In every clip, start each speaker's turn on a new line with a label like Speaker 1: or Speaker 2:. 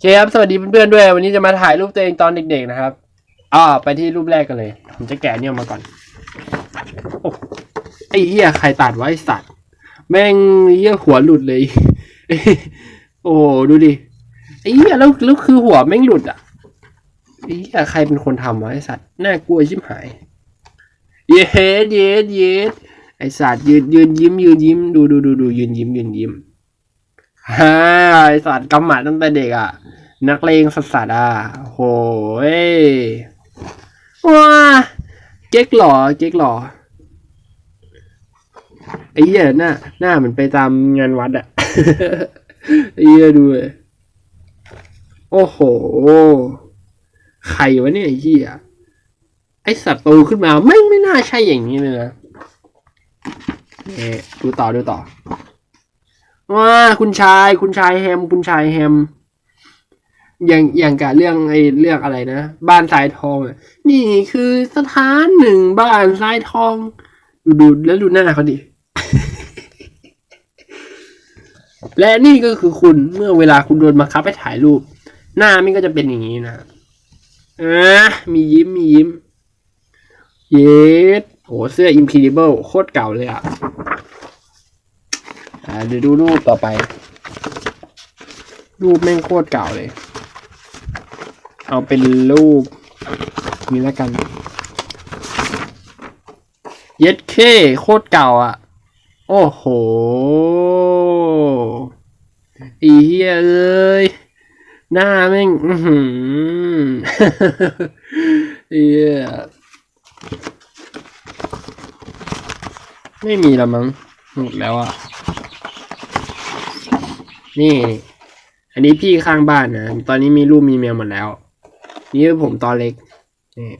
Speaker 1: เคครับสวัสดีเพื่อนๆด้วย วันนี้จะมาถ่ายรูปตัวเองตอนเด็กๆนะครับอ่าไปที่รูปแรกกันเลย ผมจะแกะเนี่ยออกมาก่อนโอ้ไอ้เหี้ยใครตัดไว้สัตว์ แม่งเหี้ยหัวหลุดเลย โอ้ดูดิไอ้เหี้ยแล้วแล้วคือหัวแม่งหลุดอะไอ้เหี้ยใครเป็นคนทำวะไอ้สัตว์น่ากลัวชิบหาย เย็ดเย็ดเย็ดไอ้สัตว์ยืนยืนยิ้มยืนยิ้มดูดูดูดูยืนยิ้มยืนยิ้ม ฮ่าไอสัตว์กำหมัดตั้งแต่เด็กอะ นักเลงสัสสัสอะโหยว้าเก๊กหล่อเก๊กหล่อไอ้เหี้ยหน้าหน้าเหมือนไปตามงานวัดอะไอ้เหี้ยดูเลยโอ้โห ใครวะเนี่ยไอ้เหี้ยไอสัตว์โตขึ้นมาไม่ไม่น่าใช่อย่างนี้เลยนะเอ๊ดูต่อดูต่อ ว้าคุณชาย คุณชายแฮม คุณชายแฮม อย่างอย่างกับเรื่องไอ้เรื่องอะไรนะ บ้านทรายทองนี่คือสถานหนึ่งบ้านทรายทอง ดูดูแล้วดูหน้าเขาดิ และนี่ก็คือคุณเมื่อเวลาคุณโดนบังคับให้ถ่ายรูป หน้ามันก็จะเป็นอย่างนี้นะอ่ามียิ้มมียิ้ม เยสโหเสื้อ Incredible โคตรเก่าเลยอะ อ่าเดี๋ยวดูรูปต่อไป รูปแม่งโคตรเก่าเลย เอาเป็นรูปนี้แล้วกัน เย็ดเคโคตรเก่าอะ โอ้โหอีเหี้ยเอ้ยหน้าแม่งอือหือเหี้ยไม่มีล้วมั้งหมดแล้วอะ นี่ อันนี้พี่ข้างบ้านนะ ตอนนี้มีลูกมีเมียหมดแล้ว นี่คือผมตอนเล็กนี่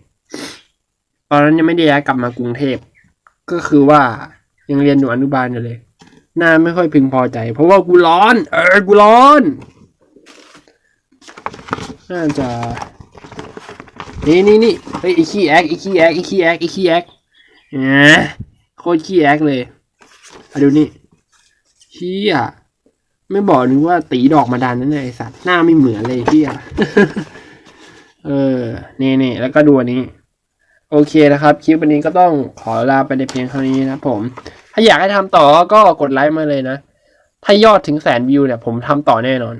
Speaker 1: ตอนนั้นยังไม่ได้ย้ายกลับมากรุงเทพ ก็คือว่ายังเรียนอยู่อนุบาลอยู่เลย หน้าไม่ค่อยพึงพอใจ เพราะว่ากูร้อน เออ กูร้อน น่าจะ นี่นี่นี่เฮ้ยไอขี้แอกไอขี้แอกไอขี้แอกไอขี้แอกเนี่ยโคตรขี้แอกเลยมาดูนี่เฮีย ไม่บอกนึกว่าตีดอกมาดันนั่นเลยสัตว์หน้าไม่เหมือนเลยเฮียเออนี่นี่แล้วก็ดูอันนี้ โอเคนะครับ คลิปวันนี้ก็ต้องขอลาไปในเพียงเท่านี้นะผม ถ้าอยากให้ทำต่อก็กดไลค์มาเลยนะ ถ้ายอดถึงแสนวิวเนี่ย ผมทำต่อแน่นอน